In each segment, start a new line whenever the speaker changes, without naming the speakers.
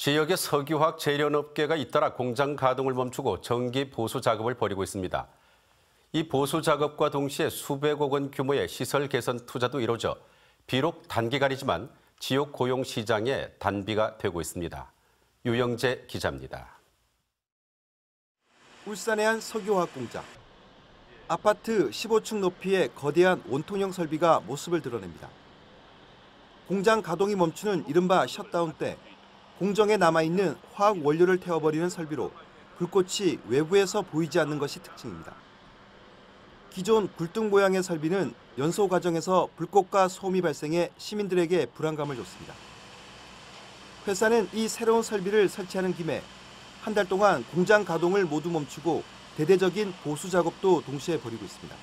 지역의 석유화학 재련업계가 잇따라 공장 가동을 멈추고 정기 보수 작업을 벌이고 있습니다. 이 보수 작업과 동시에 수백억 원 규모의 시설 개선 투자도 이루어져 비록 단기간이지만 지역 고용 시장에 단비가 되고 있습니다. 유영재 기자입니다.
울산의 한 석유화학 공장. 아파트 15층 높이의 거대한 원통형 설비가 모습을 드러냅니다. 공장 가동이 멈추는 이른바 셧다운 때 공정에 남아있는 화학 원료를 태워버리는 설비로 불꽃이 외부에서 보이지 않는 것이 특징입니다. 기존 굴뚝 모양의 설비는 연소 과정에서 불꽃과 소음이 발생해 시민들에게 불안감을 줬습니다. 회사는 이 새로운 설비를 설치하는 김에 한 달 동안 공장 가동을 모두 멈추고 대대적인 보수 작업도 동시에 벌이고 있습니다.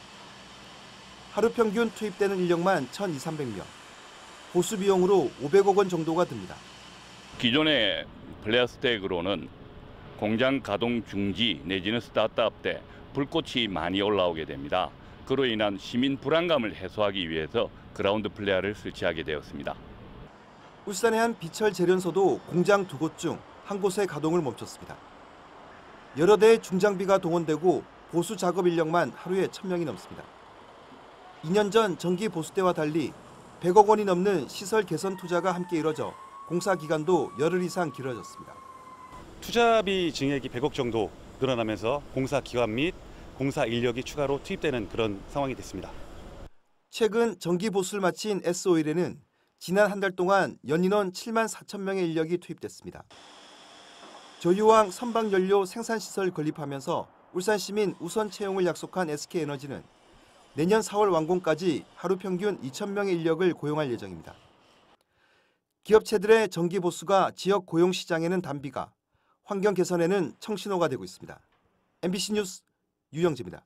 하루 평균 투입되는 인력만 1,200명. 보수 비용으로 500억 원 정도가 듭니다.
기존의 플라스틱으로는 공장 가동 중지 내지는 스타트업 때 불꽃이 많이 올라오게 됩니다. 그로 인한 시민 불안감을 해소하기 위해서 그라운드 플레어를 설치하게 되었습니다.
울산의 한 비철 재련소도 공장 두 곳 중 한 곳의 가동을 멈췄습니다. 여러 대의 중장비가 동원되고 보수 작업 인력만 하루에 1000명이 넘습니다. 2년 전 전기 보수 때와 달리 100억 원이 넘는 시설 개선 투자가 함께 이뤄져 공사 기간도 열흘 이상 길어졌습니다.
투자비 증액이 100억 정도 늘어나면서 공사 기간 및 공사 인력이 추가로 투입되는 그런 상황이 됐습니다.
최근 전기 보수를 마친 S오일에는 지난 한 달 동안 연인원 7만 4천 명의 인력이 투입됐습니다. 조유왕 선박연료 생산시설 건립하면서 울산 시민 우선 채용을 약속한 SK에너지는 내년 4월 완공까지 하루 평균 2천 명의 인력을 고용할 예정입니다. 기업체들의 전기 보수가 지역 고용 시장에는 단비가, 환경 개선에는 청신호가 되고 있습니다. MBC 뉴스 유영재입니다.